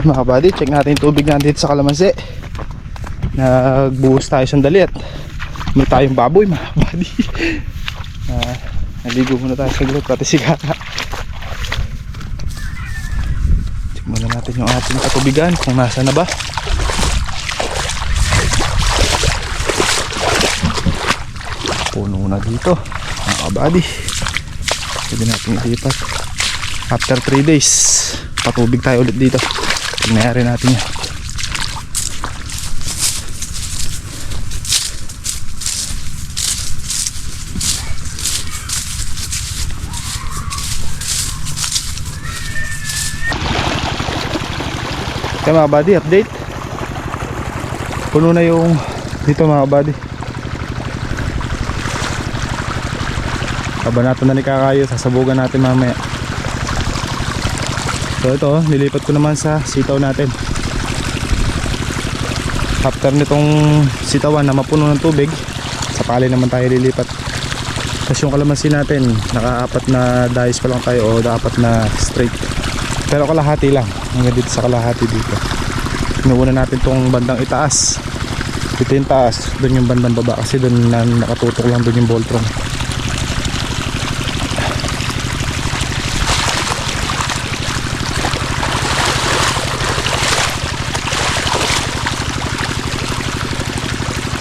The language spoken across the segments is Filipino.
Mga buddy, check natin yung tubig natin dito sa Kalamansi. Nagbuhos tayo sandali at may tayong baboy mga buddy. Ah, naligo muna tayo sa gulot pati si Kaka. Check muna natin yung ating katubigan kung nasa na ba. Puno na dito mga kabady. Pwede natin ilipat. After 3 days, patubig tayo ulit dito. Tingnan natin yan. Kaya mga buddy, update. Puno na yung dito mga buddy. Kabanatan na ni Kakayo, sasabugan natin mamaya. So ito, oh, nilipat ko naman sa sitaw natin. After nitong sitawan na mapuno ng tubig, sa pali naman tayo lilipat. Tapos yung kalamansi natin, nakaapat na dice pa lang tayo o dapat na straight. Pero kalahati lang, hanggang dito sa kalahati dito. Inuuna natin tong bandang itaas. Ito yung taas, doon yung bandang baba kasi doon na nakatutok lang doon yung voltron.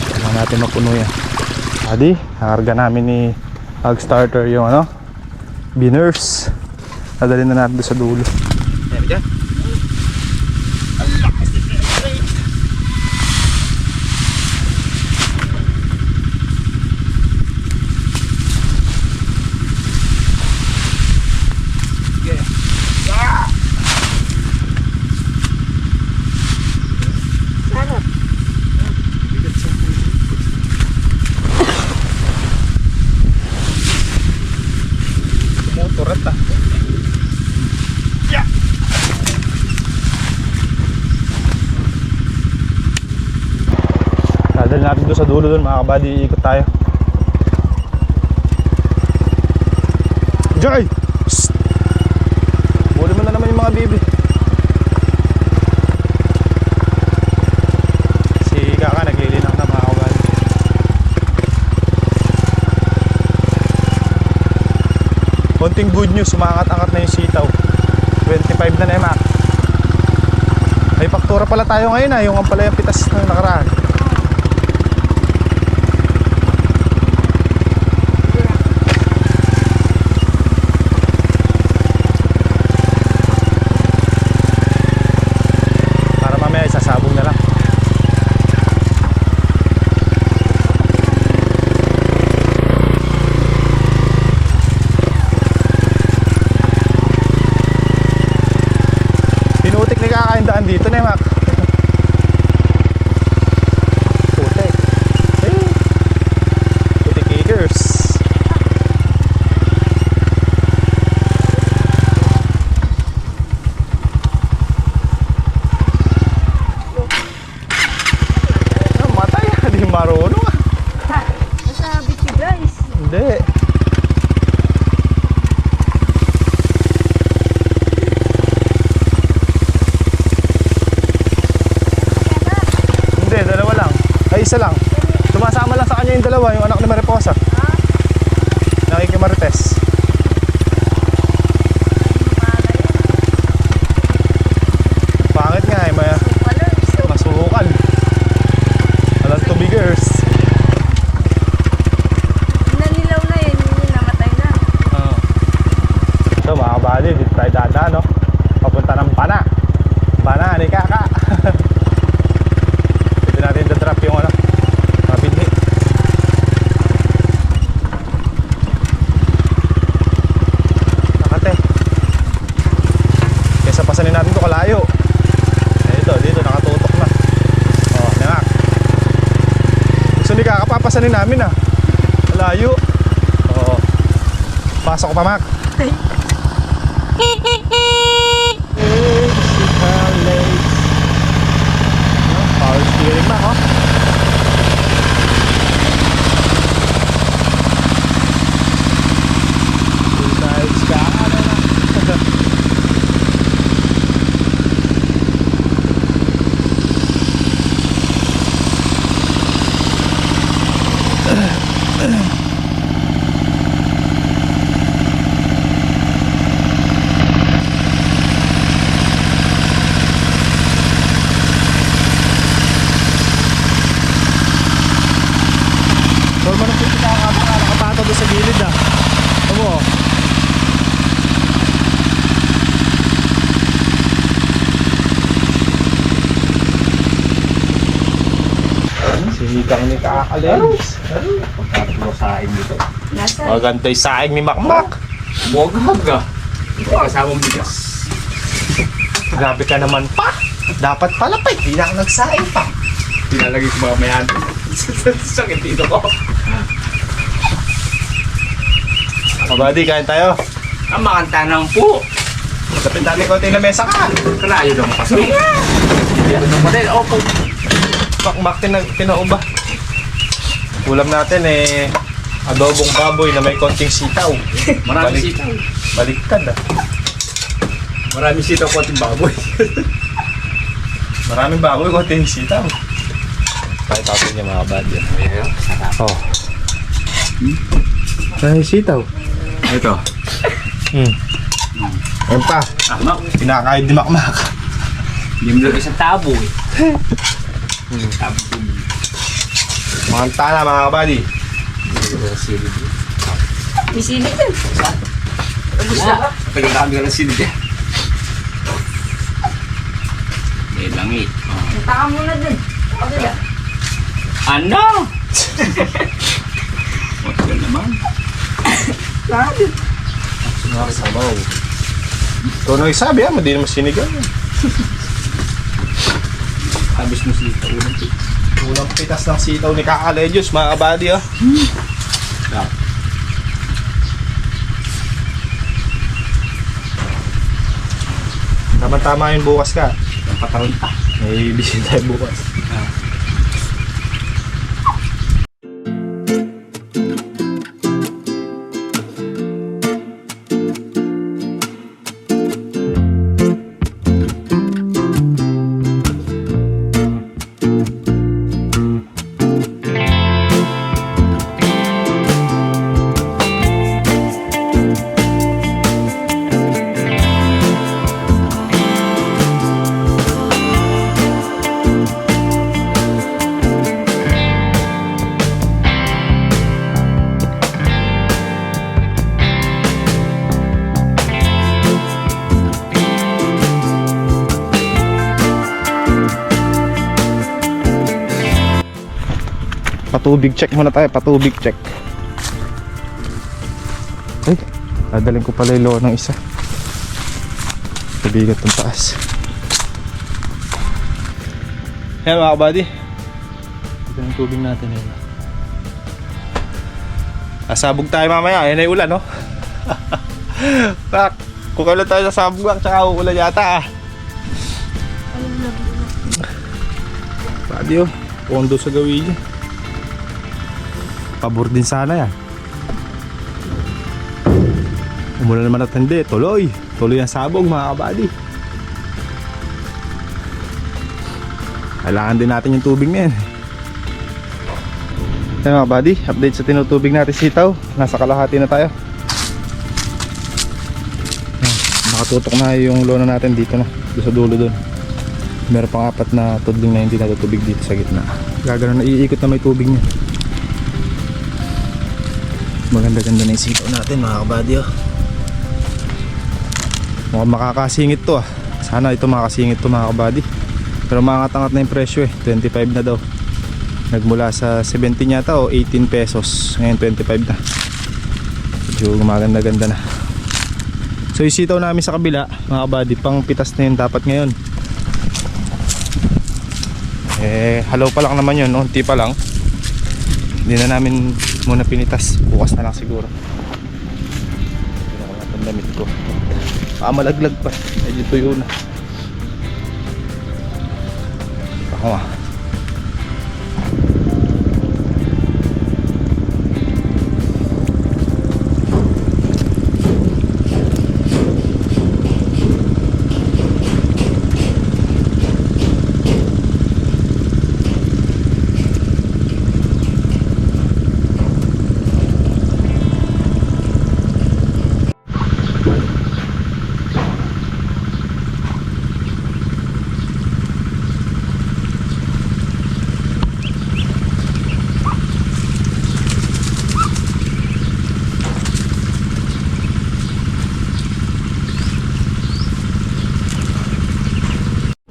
Kailangan natin mapuno yan. Adi, hakarga namin ni Ag Starter yung ano, Binurse. Nadalhin na natin sa dulo. Dulo doon mga kabady, ikot tayo. Joy! Huli mo na naman yung mga bibi. Si Kaka naglilinak na mga kabady. Konting good news, sumakat-angat na yung sitaw. 25 na na yung mak. May faktura pala tayo ngayon ah, yung ang pala yung pitas ng nakaraan. Mamak. Sinigang ni Kakalengs. Tatlo sa akin dito. Nasa. Magantay saing ni Makmak. Huwag haga. Ito kasamang bigas. Grabe ka naman pa. Dapat pala pa. Hindi na ako nagsaing pa. Pinalagay ko mamaya. Sakit dito ko. Kabady, kain tayo. Ang makanta ng po. Kapit natin konti na mesa ka. Kalayo lang kasi. Dito na pa rin. Opo. Makmak tina tinauba. Ulam natin eh adobong baboy na may konting sitaw. Marami Balik. sitaw. Baliktad ah. Marami sitaw konting baboy. Maraming baboy, konting sitaw. Kaya tapos niya mga bad yan. Oh. Ay, sitaw. Ito. Hmm. Ayun pa, Ah, mak. pinakain di makmak. Hindi mo lang isang tabo eh. Tabo. Mga tana mga kabady. May silip yun. Gusto. Tagal kami ka ng sinid eh. May langit. Taka muna dun. Okay na. Ano? Hotel naman. Grabe. Nakasabaw. Ito na isabi ah, hindi naman sinigang. Habis mo sila unang pit. Unang pitas ng sitaw ni Kakalejos mga kabady. Ah. Tama-tama yun bukas ka. Ang pataron pa. May bisin tayo bukas. Patubig check muna tayo, patubig check. Ay, dadalhin ko pala yung ng isa. Tubigat ng taas. Yan mga kabady. Ito yung tubig natin yun. Asabog tayo mamaya, ayan na yung ulan no? Pak, kung kailan tayo sa sabog at saka uulan yata ah. Pwede yun, pondo sa gawin niya. Pabor din sana yan. Umulan naman at hindi, tuloy. Tuloy ang sabog mga kabady. Kailangan din natin yung tubig na yan. Yan mga buddy, update sa tinutubig natin sitaw. Nasa kalahati na tayo. Nakatutok na yung lona natin dito na. Doon sa dulo doon. Meron pang apat na tudling na hindi natutubig dito sa gitna. Gagano na iikot na may tubig niya. Maganda-ganda na yung sitaw natin mga kabady oh. Mukhang makakasingit to ah. Sana ito makakasingit to mga kabady. Pero mangatangat na yung presyo eh. 25 na daw. Nagmula sa 17 yata o 18 pesos. Ngayon 25 na. Medyo gumaganda-ganda na. So yung sitaw namin sa kabila, mga kabady, pang pitas na yun dapat ngayon. Eh, halaw pa lang naman yun, unti pa lang. Hindi na namin muna pinitas. Bukas na lang siguro. Pinaka ang damit ko. Ah, malaglag pa. Medyo tuyo na. Ako ah.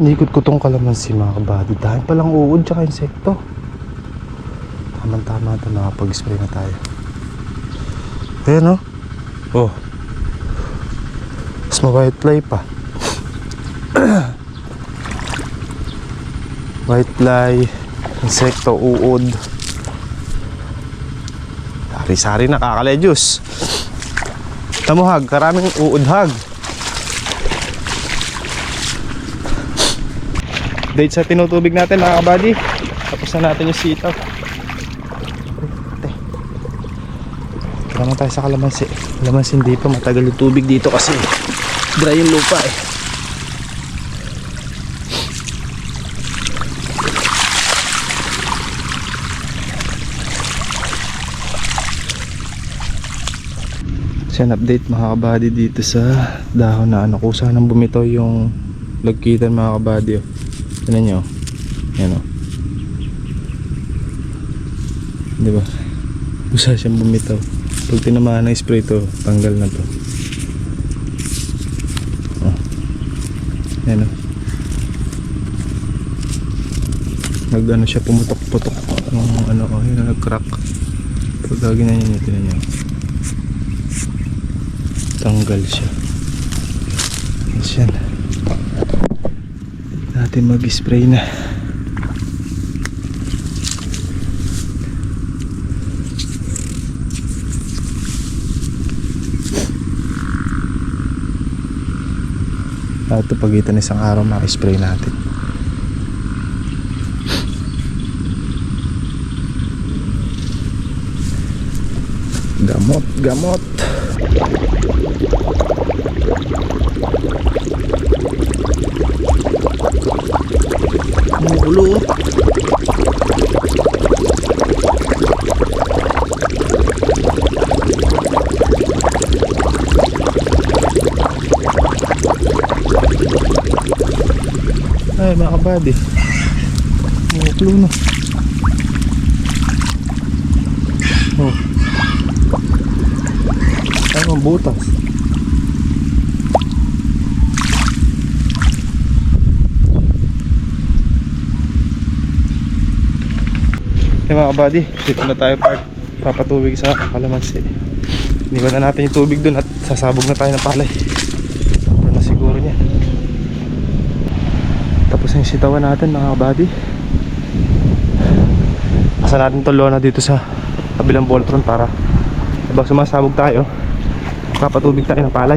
Nikot ko tong kalamansi mga kabady. Dahil palang uod tsaka insekto. Tamang tama ito, nakapag-spray na tayo. Ayan oh. Oh. Mas ma-white fly pa. white fly, insekto, uod. Sari-sari na, kakaledyos. Tamuhag, karaming uudhag. Date sa tinutubig natin mga kabady. Tapos na natin yung sitaw. Tara tayo sa kalamansi. Kalamansi hindi pa matagal yung tubig dito kasi dry yung lupa eh. Yan, update mga kabady dito sa dahon na ano kusa nang bumitaw yung lagkitan mga kabady oh. Tignan nyo. Yan o. Di ba? Usa siyang bumitaw. Pag tinamaan ng spray to, tanggal na to. Oh. Yan o. Nag ano siya pumutok-putok ng ano oh, yun nag-crack. Pag ganyan yun, tinan nyo. Tanggal siya. Yan natin mag-spray na. Ito pagitan ng isang araw maka-spray natin. Gamot gamot Mulo. Ay, mga kabady. Mulo na. Oh. Ay, mga butas. Okay mga kabady, dito na tayo park papatubig sa kalamansi. Iniwan na natin yung tubig dun at sasabog na tayo ng palay. Ano na siguro niya. Tapos yung sitawan natin mga kabady. Asa natin to lona dito sa kabilang Voltron para habang sumasabog tayo, papatubig tayo ng palay.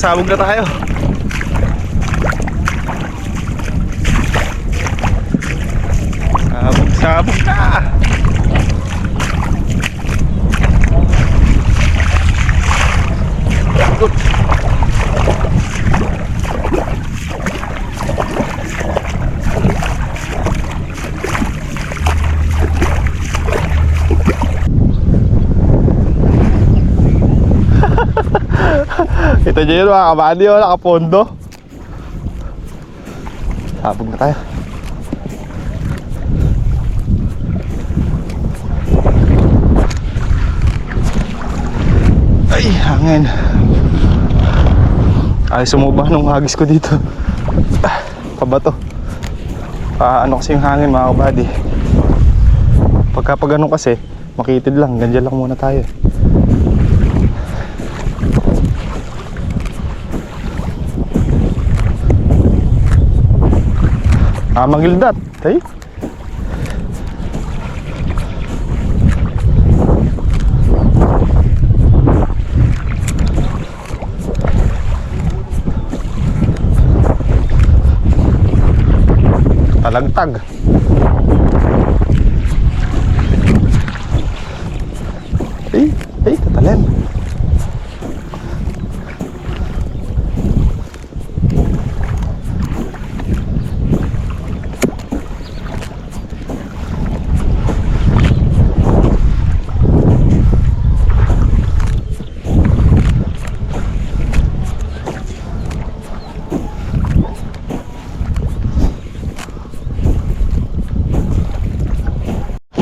Sasabog na tayo. Sabog, sabog na! Good. Ito nyo yun mga kabady, oh, nakapondo. Sabog na tayo. Ay, hangin. Ay, sumubah nung hagis ko dito. Ah, Pabato. Ah, ano kasi yung hangin mga kabady. Pagka pag ano kasi, makitid lang. Ganyan lang muna tayo. Ah, magildat. Ay. Talagtag. Ay, ay, tatalin.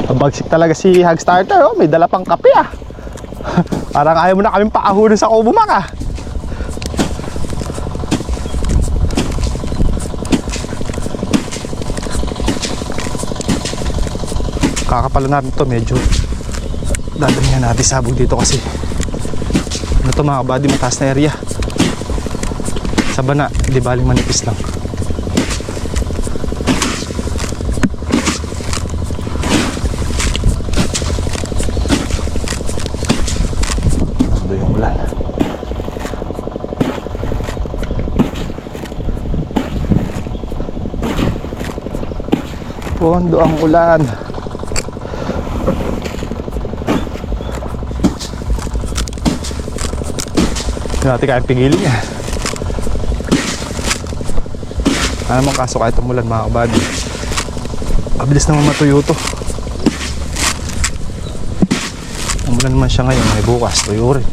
Magsik talaga si Hag Starter, oh. May dala pang kape, ah. Parang ayaw mo na kaming paahulin sa kubumak, ah. Kakapalo natin to medyo dadamihan natin sabog dito kasi ano to mga kabady mataas na area sa bana di baling manipis lang Pondo ang ulan Hindi natin kaya pigilin niya. Ano naman kaso kahit umulan mga kabady. Mabilis naman matuyo to. Umulan naman siya ngayon, may bukas, tuyo rin.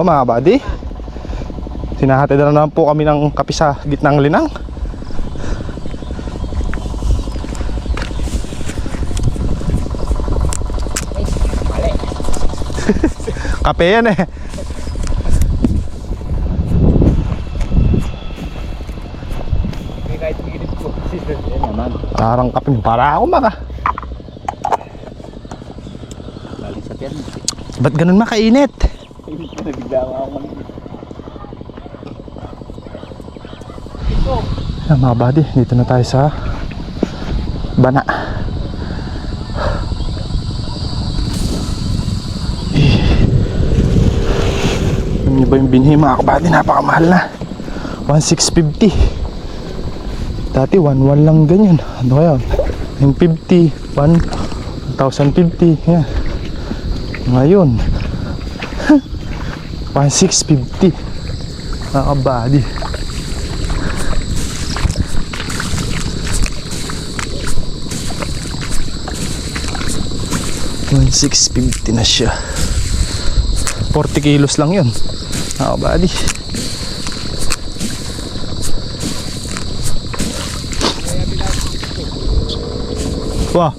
Ako mga buddy Sinahatid na naman po kami ng kape sa gitnang linang Kape yan eh. Parang kape para ako maka. Ba't ganun makainit? Nabigla ako ako. Yan mga buddy, dito na tayo sa Bana. Eh. Ano ba yung binhi mga kabady? Napakamahal na. 1,650. Dati 1,1 lang ganyan. Ano kaya? 950, 1, 1,050. Yan. Ngayon, 1,650. Mga kabady. One na siya 40 kilos lang yun Ako buddy Wah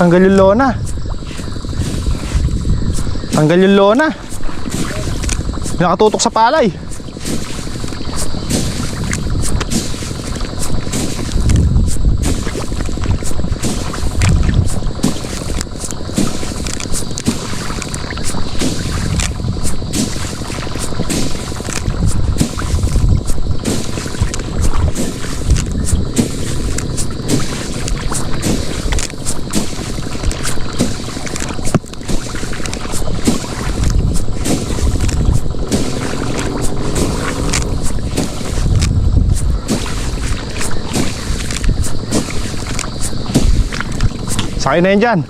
Tanggal yung lona. Tanggal yung lona. Nakatutok sa palay. Sakay na yan dyan.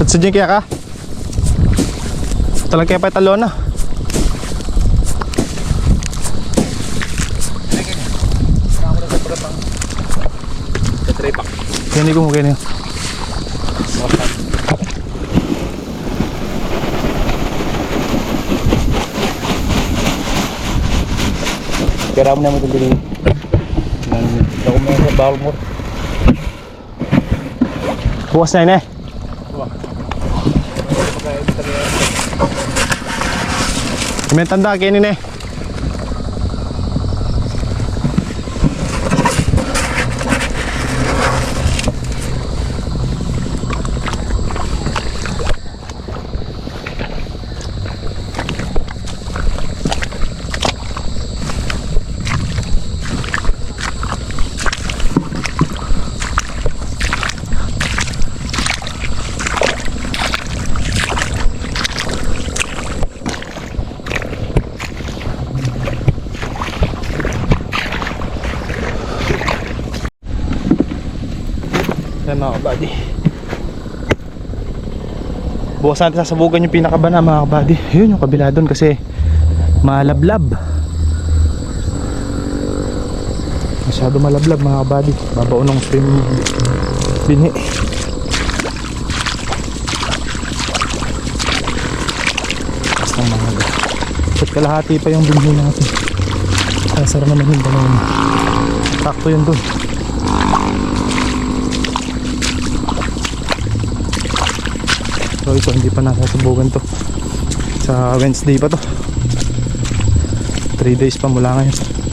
Ba't sa dyan Talang kaya pa talon na. Kini ko mo kini. Kira mo naman ito din. Ako mo sa bawal mo. Bukas na yun eh. May tanda kini eh. Mga kabady. Bukas natin sasabugan yung pinakabana mga kabady. Yun yung kabila doon kasi malablab. Masyado malablab mga kabady. Babaon ng stream binhi. Basta mga At kalahati pa yung binhi natin. Kasara naman yung ganun. Takto yun doon. So ito hindi pa nasasubugan to. Sa Wednesday pa to. 3 days pa mula ngayon